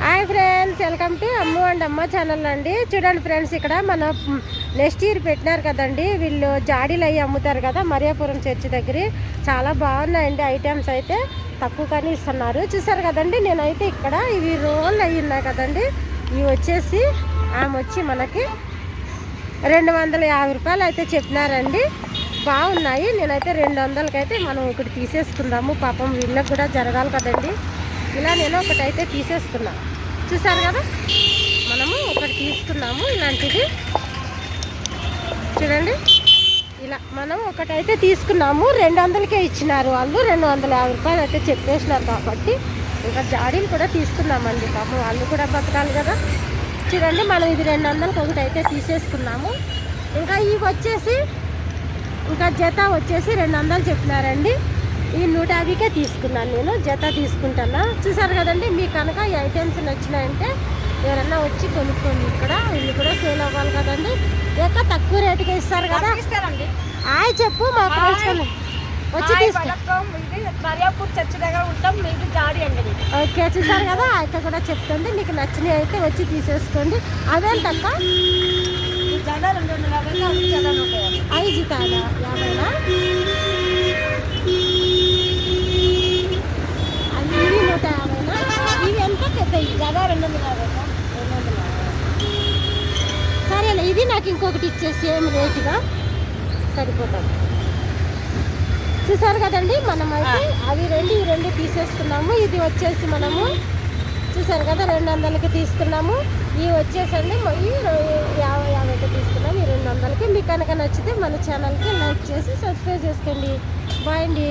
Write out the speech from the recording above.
Hi friends welcome to Ammu and Amma channel అండి. చూడండి friends ఇక్కడ మన నెక్స్ట్ ఇయర్ పెట్టినారు కదండి. వీళ్ళు జాడీలు అవి అమ్ముతారు కదా మరియాపురం చర్చి దగ్గర. చాలా బాగున్నాయండి ఐటమ్స్ అయితే. తక్కువ కానీ ఇస్తున్నారు. చూసారు కదండి నేనైతే ఇక్కడ ఇవి రోల్ అవి ఉన్నాయి కదండి. ఇవి వచ్చేసి ఆమె వచ్చి మనకి రెండు వందల యాభై రూపాయలు అయితే చెప్పినారండి. బాగున్నాయి. నేనైతే రెండు వందలకైతే మనం ఒకటి తీసేసుకుందాము. పాపం వీళ్ళకి కూడా జరగాలి కదండి. ఇలా నేను ఒకటి అయితే తీసేసుకున్నా చూసారు కదా? మనము ఒకటి తీసుకున్నాము ఇలాంటిది. చూడండి. ఇలా మనం ఒకటైతే తీసుకున్నాము. రెండు వందలకే ఇచ్చినారు వాళ్ళు. రెండు వందల యాభై రూపాయలు అయితే చెప్పేసినారు కాబట్టి ఇంకా జాడీలు కూడా తీసుకున్నామండి. పాపం వాళ్ళు కూడా బతకాలి కదా. చూడండి మనం ఇది రెండు వందలకి ఒకటి అయితే తీసేసుకున్నాము. ఇంకా ఇవి వచ్చేసి ఇంకా జత వచ్చేసి రెండు వందలు చెప్పినారండి. ఈ నూట యాభైకే తీసుకున్నాను నేను జత తీసుకుంటాను? చూసారు కదండి మీకు కనుక ఈ ఐటమ్స్ నచ్చినాయంటే ఎవరన్నా వచ్చి కొనుక్కోండి ఇక్కడ ఇల్లు కూడా సేల్ అవ్వాలి కదండి. ఎక్క తక్కువ రేటుకి ఇస్తారు కదా. ఆయ్ చెప్పు మా ఫ్రెండ్స్ వచ్చి. ఓకే చూసారు కదా అక్క కూడా చెప్తుంది మీకు నచ్చినవి అయితే వచ్చి తీసేసుకోండి. అదేంటక్క ఐదు జీతాలా? యాభైనా అవి ఇవి నూట యాభైనా ఇవి ఎంత పెద్దవి జడ రెండు వందల యాభై రెండు వందల యాభై. సరేలే ఇది నాకు ఇంకొకటి ఇచ్చే సేమ్ రేటుగా సరిపోతుంది చూసారు కదండి మనం అయితే అవి రెండు ఈ రెండు తీసేసుకున్నాము. ఇది వచ్చేసి మనము చూసారు కదా రెండు వందలకి తీసుకున్నాము. ఇవి వచ్చేసండి ఈ యాభై యాభైకి తీసుకున్నాము. ఈ రెండు వందలకి. మీకు కనుక నచ్చితే మన ఛానల్కి లైక్ చేసి సబ్స్క్రైబ్ చేసుకోండి. బాయ్ అండి.